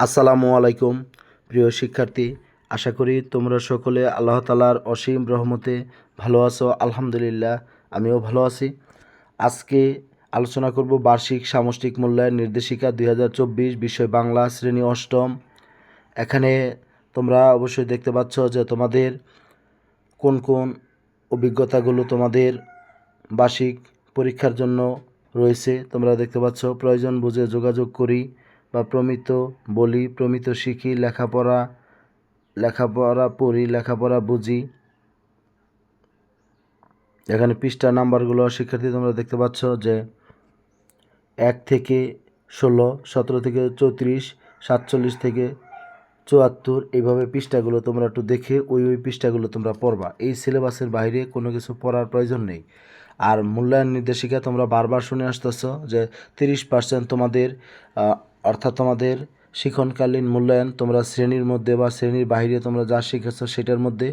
আসসালামু আলাইকুম, প্রিয় শিক্ষার্থী। আশা করি তোমরা সকলে আল্লাহ তালার অসীম রহমতে ভালো আছো, আলহামদুলিল্লাহ, আমিও ভালো আছি। আজকে আলোচনা করব বার্ষিক সামষ্টিক মূল্যায়ন নির্দেশিকা দুই হাজার চব্বিশ বিষয় বাংলা শ্রেণি অষ্টম। এখানে তোমরা অবশ্যই দেখতে পাচ্ছ যে তোমাদের কোন কোন অভিজ্ঞতাগুলো তোমাদের বার্ষিক পরীক্ষার জন্য রয়েছে। তোমরা দেখতে পাচ্ছ, প্রয়োজন বুঝে যোগাযোগ করি। বা প্রমিত বলি, প্রমিত শিখি, লেখাপড়া লেখাপড়া পড়ি, লেখাপড়া বুঝি। এখানে পৃষ্ঠা নাম্বারগুলো শিক্ষার্থী তোমরা দেখতে পাচ্ছ যে এক থেকে ষোলো, সতেরো থেকে চৌত্রিশ, সাতচল্লিশ থেকে চুয়াত্তর, এইভাবে পৃষ্ঠাগুলো তোমরা একটু দেখে ওই ওই পৃষ্ঠাগুলো তোমরা পড়বা। এই সিলেবাসের বাইরে কোনো কিছু পড়ার প্রয়োজন নেই। আর মূল্যায়ন নির্দেশিকা তোমরা বারবার শুনে আসতেছ যে তিরিশ পার্সেন্ট তোমাদের অর্থাৎ তোমাদের শিক্ষণকালীন মূল্যায়ন তোমরা শ্রেণির মধ্যে বা শ্রেণির বাইরে তোমরা যা শিখেছো সেটার মধ্যে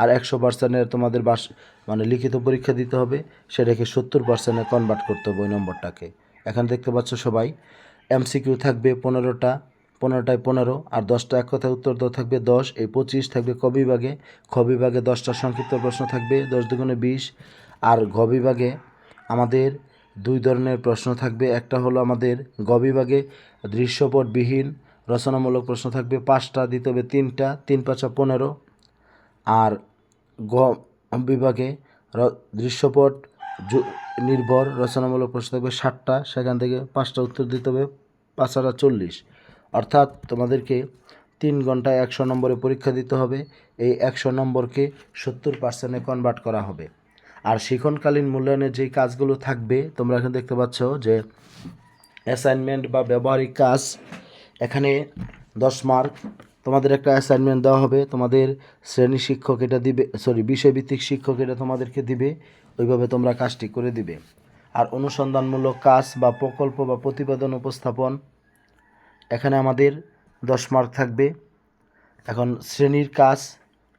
আর একশো পার্সেন্টের তোমাদের বাস মানে লিখিত পরীক্ষা দিতে হবে, সেটাকে সত্তর পার্সেন্টে কনভার্ট করতে হবে ওই নম্বরটাকে। এখানে দেখতে পাচ্ছ সবাই এমসিকিউ থাকবে পনেরোটা, পনেরোটায় পনেরো, আর দশটা এক কথায় উত্তর দেওয়া থাকবে দশ, এই পঁচিশ থাকবে ক বিভাগে, খ বিভাগে দশটা সংক্ষিপ্ত প্রশ্ন থাকবে, দশ দুগুণে বিশ, আর ঘ বিভাগে আমাদের দুই ধরনের প্রশ্ন থাকবে। একটা হলো আমাদের গ বিভাগে দৃশ্যপটবিহীন রচনামূলক প্রশ্ন থাকবে, পাঁচটা দিতে হবে তিনটা, তিন পাঁচা পনেরো। আর গ বিভাগে দৃশ্যপট নির্ভর রচনামূলক প্রশ্ন থাকবে ষাটটা, সেখান থেকে পাঁচটা উত্তর দিতে হবে, পাঁচ চল্লিশ। অর্থাৎ তোমাদেরকে তিন ঘন্টায় একশো নম্বরে পরীক্ষা দিতে হবে, এই একশো নম্বরকে সত্তর পার্সেন্টে কনভার্ট করা হবে। আর শিখনকালীন মূল্যায়নের যেই কাজগুলো থাকবে, তোমরা এখানে দেখতে পাচ্ছ যে অ্যাসাইনমেন্ট বা ব্যবহারিক কাজ, এখানে দশ মার্ক তোমাদের একটা অ্যাসাইনমেন্ট দেওয়া হবে, তোমাদের শ্রেণি শিক্ষক এটা দিবে সরি বিষয়ভিত্তিক শিক্ষক এটা তোমাদেরকে দিবে, ওইভাবে তোমরা কাজটি করে দিবে। আর অনুসন্ধানমূলক কাজ বা প্রকল্প বা প্রতিবেদন উপস্থাপন, এখানে আমাদের দশ মার্ক থাকবে। এখন শ্রেণির কাজ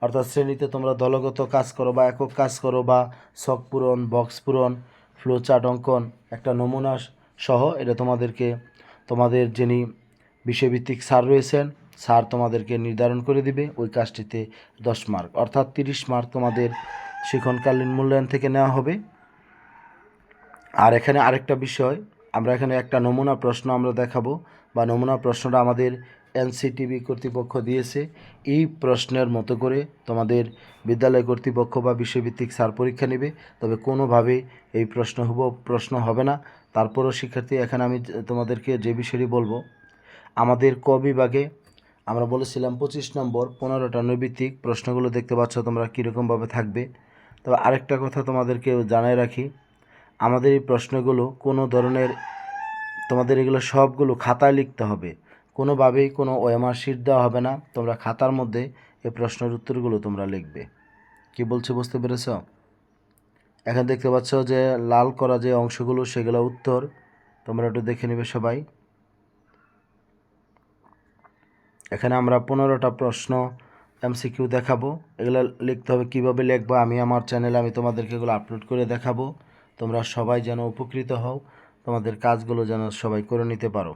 অর্থাৎ শ্রেণীতে তোমরা দলগত কাজ করো বা একক কাজ করো বা শখ পূরণ বক্স পূরণ ফ্লো চার্ট অঙ্কন, একটা নমুনা সহ এটা তোমাদেরকে, তোমাদের যিনি বিষয়ভিত্তিক স্যার রয়েছেন, স্যার তোমাদেরকে নির্ধারণ করে দিবে ওই কাজটিতে দশ মার্ক অর্থাৎ তিরিশ মার্ক তোমাদের শিক্ষণকালীন মূল্যায়ন থেকে নেওয়া হবে। আর এখানে আরেকটা বিষয়, আমরা এখানে একটা নমুনা প্রশ্ন আমরা দেখাবো। বা নমুনা প্রশ্নটা আমাদের এনসিটিভি কর্তৃপক্ষ দিয়েছে। এই প্রশ্নের মতো করে তোমাদের বিদ্যালয় কর্তৃপক্ষ বা বিশ্বভিত্তিক স্যার পরীক্ষা নেবে। তবে কোনোভাবেই এই প্রশ্ন হব, প্রশ্ন হবে না। তারপরও শিক্ষার্থী, এখানে আমি তোমাদেরকে যে বিষয়টি বলব, আমাদের ক বিভাগে আমরা বলেছিলাম পঁচিশ নম্বর, পনেরোটা নৈবিত্তিক প্রশ্নগুলো দেখতে পাচ্ছ তোমরা কীরকমভাবে থাকবে। তবে আরেকটা কথা তোমাদেরকে জানাই রাখি, আমাদের এই প্রশ্নগুলো কোনো ধরনের তোমাদের এগুলো সবগুলো খাতায় লিখতে হবে। কোনোভাবেই কোনো ওএমআর শিট দেওয়া হবে না। তোমরা খাতার মধ্যে এই প্রশ্নের উত্তরগুলো তোমরা লিখবে। কি বলছো, বুঝতে পেরেছ? এখন দেখতে পাচ্ছ যে লাল করা যে অংশগুলো, সেগুলো উত্তর। তোমরা একটু দেখে নেবে সবাই। এখানে আমরা পনেরোটা প্রশ্ন এমসিকিউ দেখাবো। এগুলো লিখতে হবে কীভাবে লিখব, আমি আমার চ্যানেলে আমি তোমাদেরকে এগুলো আপলোড করে দেখাবো। তোমরা সবাই যেন উপকৃত হও। তোমাদের কাজগুলো যেন সবাই করে নিতে পারো।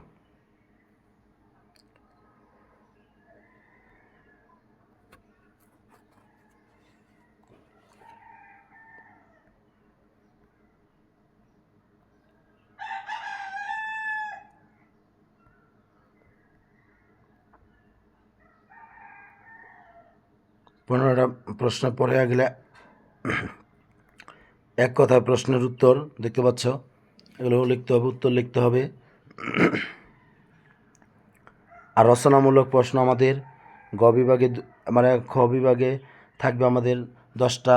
পনেরোটা প্রশ্ন পরে গেলে এক কথায় প্রশ্নের উত্তর দেখতে পাচ্ছ। এগুলো লিখতে হবে, উত্তর লিখতে হবে। আর রচনামূলক প্রশ্ন আমাদের, গ বিভাগে মানে খ বিভাগে থাকবে আমাদের দশটা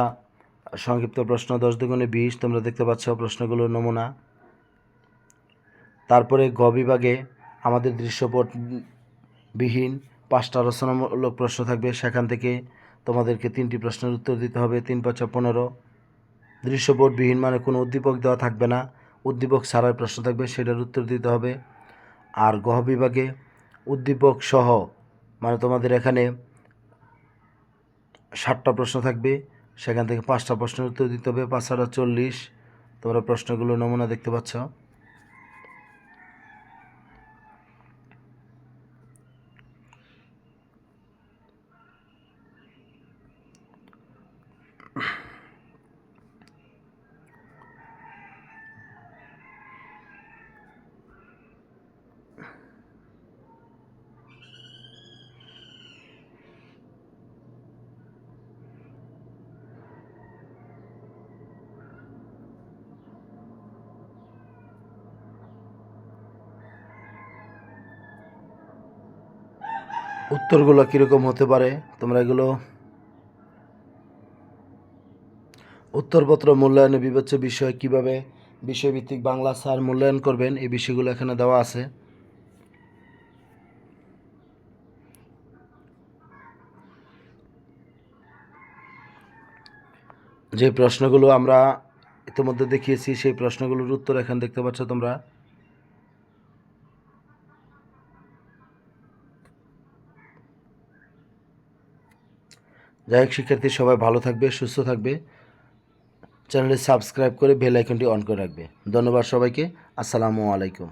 সংক্ষিপ্ত প্রশ্ন, দশ দুগুণে বিশ, তোমরা দেখতে পাচ্ছ প্রশ্নগুলোর নমুনা। তারপরে গ বিভাগে আমাদের দৃশ্যপট বিহীন পাঁচটা রচনামূলক প্রশ্ন থাকবে, সেখান থেকে তোমাদেরকে তিনটি প্রশ্নের উত্তর দিতে হবে, তিন পাঁচা পনেরো। দৃশ্যপটবিহীন মানে কোনো উদ্দীপক দেওয়া থাকবে না। উদ্দীপক ছাড়াই প্রশ্ন থাকবে, সেটার উত্তর দিতে হবে। আর গহ বিভাগে উদ্দীপক সহ মানে তোমাদের এখানে ষাটটা প্রশ্ন থাকবে, সেখান থেকে পাঁচটা প্রশ্নের উত্তর দিতে হবে, পাঁচ হাজার চল্লিশ। তোমরা প্রশ্নগুলো নমুনা দেখতে পাচ্ছ। উত্তরগুলো কীরকম হতে পারে? তোমরা এগুলো উত্তরপত্র মূল্যায়নে বিবেচ্য বিষয় কীভাবে বিষয়ভিত্তিক বাংলা স্যার মূল্যায়ন করবেন, এই বিষয়গুলো এখানে দেওয়া আছে। যে প্রশ্নগুলো আমরা ইতিমধ্যে দেখিয়েছি, সেই প্রশ্নগুলোর উত্তর এখানে দেখতে পাচ্ছ তোমরা। যাই হোক, শিক্ষার্থী সবাই ভালো থাকবে, সুস্থ থাকবে। চ্যানেলে সাবস্ক্রাইব করে বেল আইকনটি অন করে রাখবে। ধন্যবাদ সবাইকে। আসসালামু আলাইকুম।